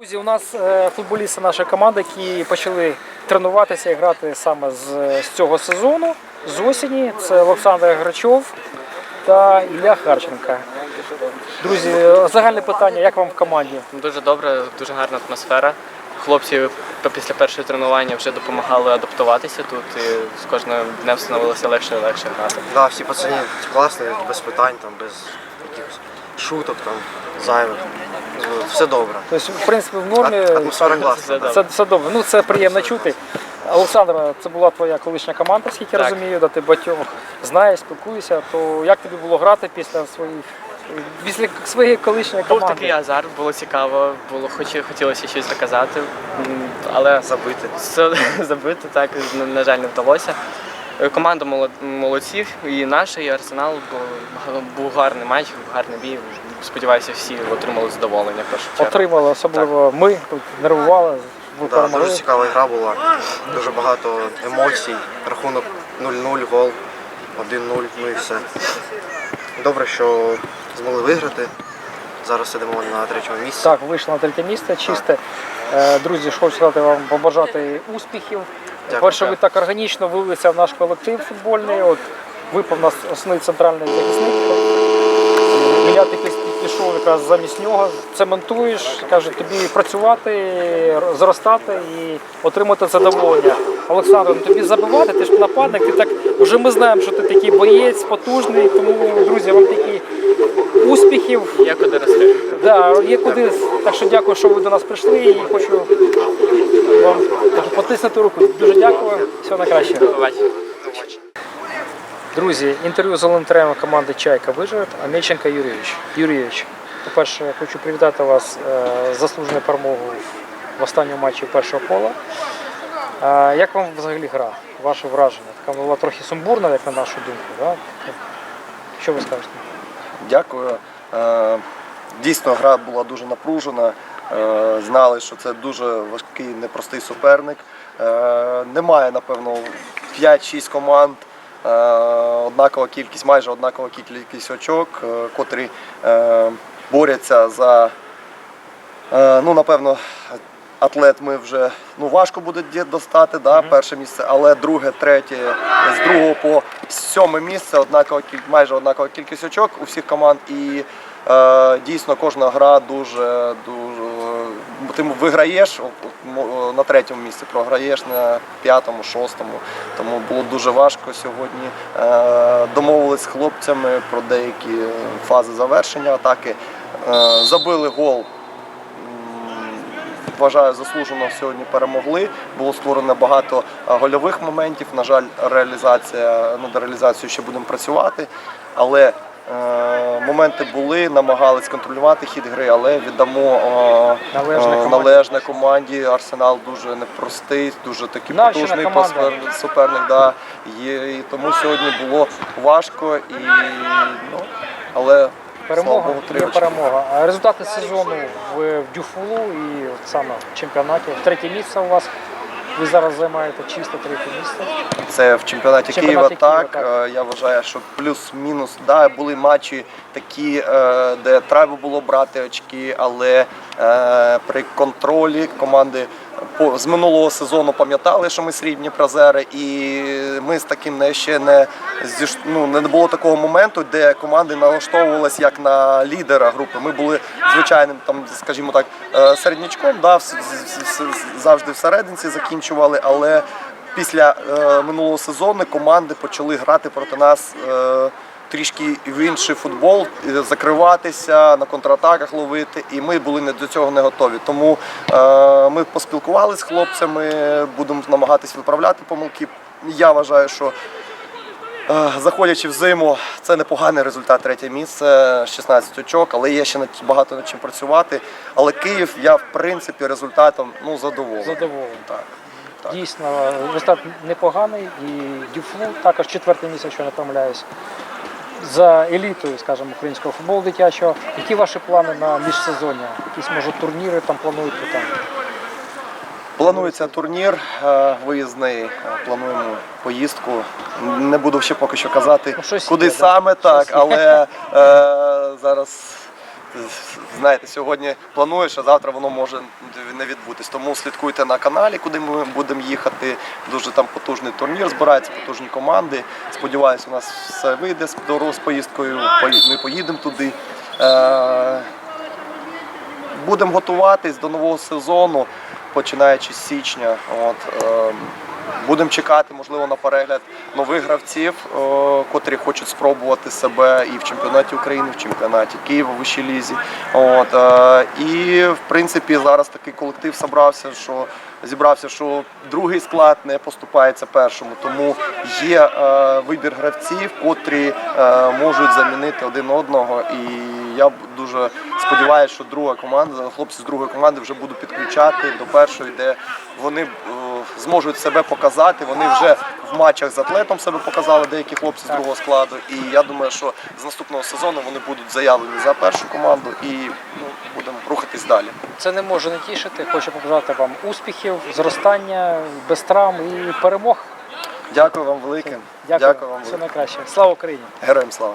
Друзі, у нас е, футболісти нашої команди, які почали тренуватися і грати саме з, з цього сезону, з осені. Це Олександр Грачов та Ілля Харченка. Друзі, загальне питання, як вам в команді? Дуже добре, дуже гарна атмосфера. Хлопці після першого тренування вже допомагали адаптуватися тут, і з кожним днем становилося легше і легше грати. Да, всі пацани класні, без питань, там, без якихось шуток там, зайвих. Все добре. Тобто, в принципі, в нормі Атмосфера класна. да. це все добре. Ну це приємно чути. Олександра, це була твоя колишня команда, скільки я Так. розумію, де ти батьох знаєш, спілкуєшся. То як тобі було грати після своїх після своєї колишньої Був команди? такий азарт, було цікаво, було хоч хотілося щось доказати, м, але Забити. все забити так, на- на жаль, не вдалося. Е, Команда молод- молодці, і наша, і Арсенал, бо був гарний матч, гарний бій. Сподіваюся, всі отримали задоволення в першу чергу. Отримали, особливо ми тут нервували, ви Да, перемогли. дуже цікава гра була, дуже багато емоцій. Рахунок 0-0, гол, 1-0, ну і все. Добре, що змогли виграти. Зараз сидимо на третьому місці. Так, вийшло на третє місце, чисте. Е, Друзі, ж хочу сказати вам побажати успіхів. Дякую. Перше, ви так органічно вилилися в наш колектив футбольний. От випав у нас основний центральний захисник. Ілля ти піс- пішов якраз замість нього, цементуєш, каже, тобі працювати, зростати і отримати задоволення. Олександр, ну тобі забивати, ти ж нападник, ти так вже ми знаємо, що ти такий боєць, потужний. Тому, друзі, вам такі успіхів. Є куди рости. Да, є куди. Так що дякую, що ви до нас прийшли і хочу вам потиснути руку. Дуже дякую. Всього найкращого. Друзі, інтерв'ю з головним тренером команди Чайка виживе Амельченко Юрійович. Юрійович, по-перше, хочу привітати вас е, з заслуженою перемогою в останньому матчі першого кола. Е, як вам взагалі гра? Ваше враження? Така була трохи сумбурна, як на нашу думку. Да? Що ви скажете? Дякую. Е, Дійсно, гра була дуже напружена. Знали, що це дуже важкий, непростий суперник. Немає, напевно, 5-6 команд. Е, Однакова кількість, майже однакова кількість очок, е, котрі е, борються за, ну, напевно, атлет ми вже ну, важко буде достати, да, перше місце, але друге, третє, з другого по сьоме місце однакова майже однакова кількість очок у всіх команд. І дійсно кожна гра дуже дуже. Ти виграєш на третьому місці, програєш на п'ятому, шостому. Тому було дуже важко сьогодні. Е, домовились з хлопцями про деякі фази завершення атаки. Е, забили гол Вважаю, заслужено сьогодні перемогли. Було створено багато гольових моментів. На жаль, реалізація над реалізацією ще будемо працювати. Але е, моменти були, намагались контролювати хід гри, але віддамо е, Належне е, команді. належне команді. Арсенал дуже непростий, дуже такий потужний суперник. Да. І тому сьогодні було важко і ну, але Перемога Богу, є перемога. А результати сезону в, в Дюфулу і от саме в чемпіонаті. Третє місце у вас. Ви зараз займаєте чисто третє місце. Це в чемпіонаті Чемпіонаті Києва, Києва, так. так. Е, Я вважаю, що плюс-мінус. Да, були матчі такі, е, де треба було брати очки, але е, при контролі команди з минулого сезону пам'ятали, що ми срібні призери, і ми з таким не ще не ну, не було такого моменту, де команди налаштовувалися як на лідера групи. Ми були звичайним, там, скажімо так, е, середнячком, да, завжди всерединці закінчували, але після е, минулого сезону команди почали грати проти нас. Трішки в інший футбол, е, закриватися, на контратаках ловити, і ми були не до цього не готові. Тому е, ми поспілкувалися з хлопцями, будемо намагатись виправляти помилки. Я вважаю, що е, заходячи в зиму, це непоганий результат третє місце, 16 очок, але є ще багато над чим працювати. Але Київ, я в принципі результатом ну, задоволений. Задоволений. Так. Так. Дійсно, результат непоганий. І Дюфлу також четверте місце, якщо я не помиляюсь. За елітою, скажімо, українського футболу дитячого. Які ваші плани на міжсезоння? Якісь може турніри там плануєте там? Планується турнір е, виїзний. е, Плануємо поїздку. Не буду ще поки що казати, Ну, куди є, саме так, Щось але е, зараз знаєте, сьогодні плануєш, а завтра воно може не відбутись. Тому слідкуйте на каналі, куди ми будемо їхати. Дуже там потужний турнір, збираються потужні команди. Сподіваюся, у нас все вийде з з поїздкою. Ми поїдемо туди. Е, Будемо готуватись до нового сезону, починаючи з січня. От, е, будемо чекати, можливо, на перегляд нових гравців, е, котрі хочуть спробувати себе і в чемпіонаті України, в чемпіонаті Києва, в вищій лізі. От, е, і в принципі зараз такий колектив зібрався, що зібрався, що другий склад не поступається першому. Тому є е, вибір гравців, котрі можуть замінити один одного. І я дуже сподіваюся, що друга команда, хлопці з другої команди вже будуть підключати до першої, де вони е, зможуть себе показати. Вони вже в матчах з атлетом себе показали, деякі хлопці з другого складу. І я думаю, що з наступного сезону вони будуть заявлені за першу команду і ну, будемо рухатись далі. Це не може не тішити. Хочу побажати вам успіхів, зростання, без травм і перемог. Дякую вам велике. Дякую, Дякую вам все найкраще. Слава Україні! Героям слава.